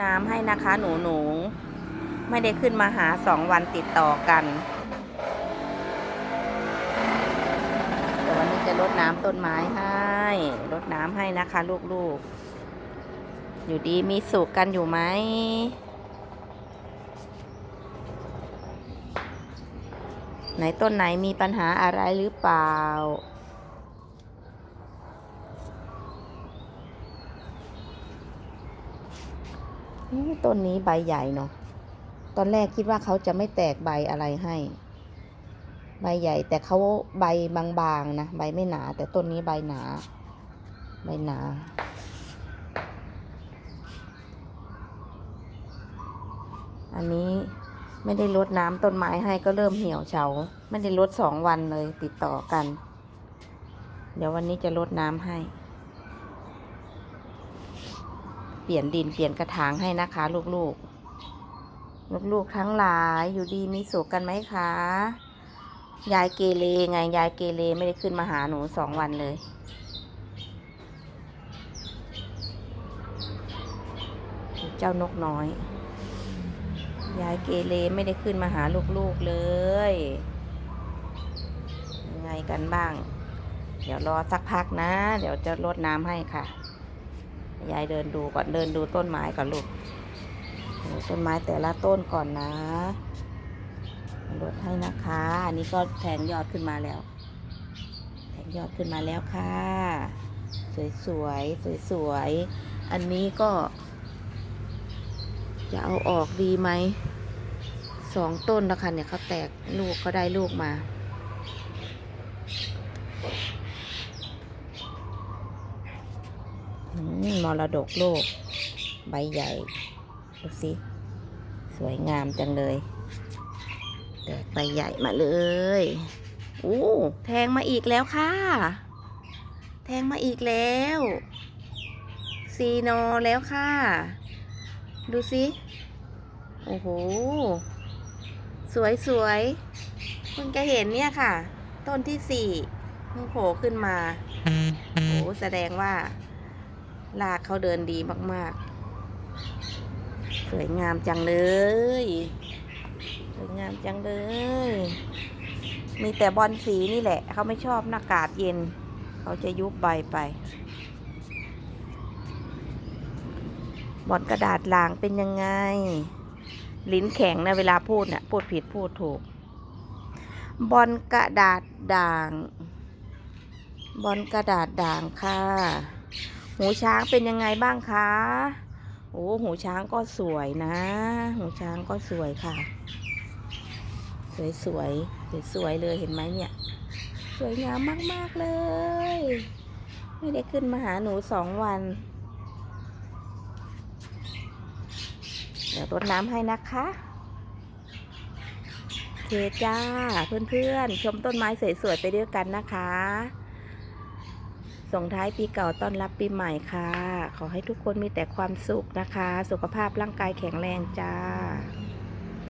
น้ำให้นะคะหนูหนูไม่ได้ขึ้นมาหาสองวันติดต่อกันเดี๋ยววันนี้จะรดน้ำต้นไม้ให้รดน้ำให้นะคะ ลูกๆ อยู่ดีมีสุขกันอยู่ไหมไหนต้นไหนมีปัญหาอะไรหรือเปล่า ต้นนี้ใบใหญ่เนาะ ตอนแรกคิดว่าเขาจะไม่แตกใบอะไรให้ ใบใหญ่ แต่เขาใบบางๆนะ ใบไม่หนา แต่ต้นนี้ใบหนา ใบหนาอันนี้ไม่ได้ลดน้ำต้นไม้ให้ก็เริ่มเหี่ยวเฉา ไม่ได้ลดสองวันเลยติดต่อกัน เดี๋ยววันนี้จะลดน้ำให้ เปลี่ยนดินเปลี่ยนกระถางให้นะคะ ลูกๆ ลูกๆทั้งหลายอยู่ดีมีสุขกันไหมคะ ยายเกเรไงยายเกเรไม่ได้ขึ้นมาหาหนูสองวันเลย เจ้านกน้อย ยายเกเรไม่ได้ขึ้นมาหาลูกๆเลยยังไงกันบ้าง เดี๋ยวรอสักพักนะ เดี๋ยวจะรดน้ำให้ค่ะ ยายเดินดูก่อนเดินดูต้นไม้ก่อนลูกต้นไม้แต่ละต้นก่อนนะลดให้นะคะ อันนี้ก็แทงยอดขึ้นมาแล้ว แทงยอดขึ้นมาแล้วค่ะ สวยๆสวยๆอันนี้ก็ จะเอาออกดีไหมสองต้นนะคะเนี่ยเขาแตกลูกเขาได้ลูกมา มรดกโลก ใบใหญ่ ดูสิ สวยงามจังเลย แตกใบใหญ่มาเลยโอ้แทงมาอีกแล้วค่ะ แทงมาอีกแล้วซีโนแล้วค่ะ ดูสิโอ้โห สวยสวยคุณจะเห็นเนี่ยค่ะ ต้นที่สี่เพิ่งโผล่ขึ้นมาโอ้แสดงว่า ลากเขาเดินดีมาก ๆ สวยงามจังเลย สวยงามจังเลย มีแต่บอลสีนี่แหละ เขาไม่ชอบหน้ากาศเย็น เขาจะยุบใบไป บอลกระดาษลางเป็นยังไง ลิ้นแข็งนะเวลาพูดเนี่ยพูดผิดพูดถูก บอลกระดาษด่าง บอลกระดาษด่างค่ะ หูช้างเป็นยังไงบ้างคะ โอ้หูช้างก็สวยนะ หูช้างก็สวยค่ะสวยสวยสวยสวยเลยเห็นไหมเนี่ย สวยงามมาก ๆ เลย ไม่ได้ขึ้นมาหาหนูสองวัน เดี๋ยวรดน้ำให้นะคะเคจ้าเพื่อนๆ ชมต้นไม้สวยๆ ไปด้วยกันนะคะ ส่งท้ายปีเก่าต้อนรับปีใหม่ค่ะ ขอให้ทุกคนมีแต่ความสุขนะคะ สุขภาพร่างกายแข็งแรงจ้า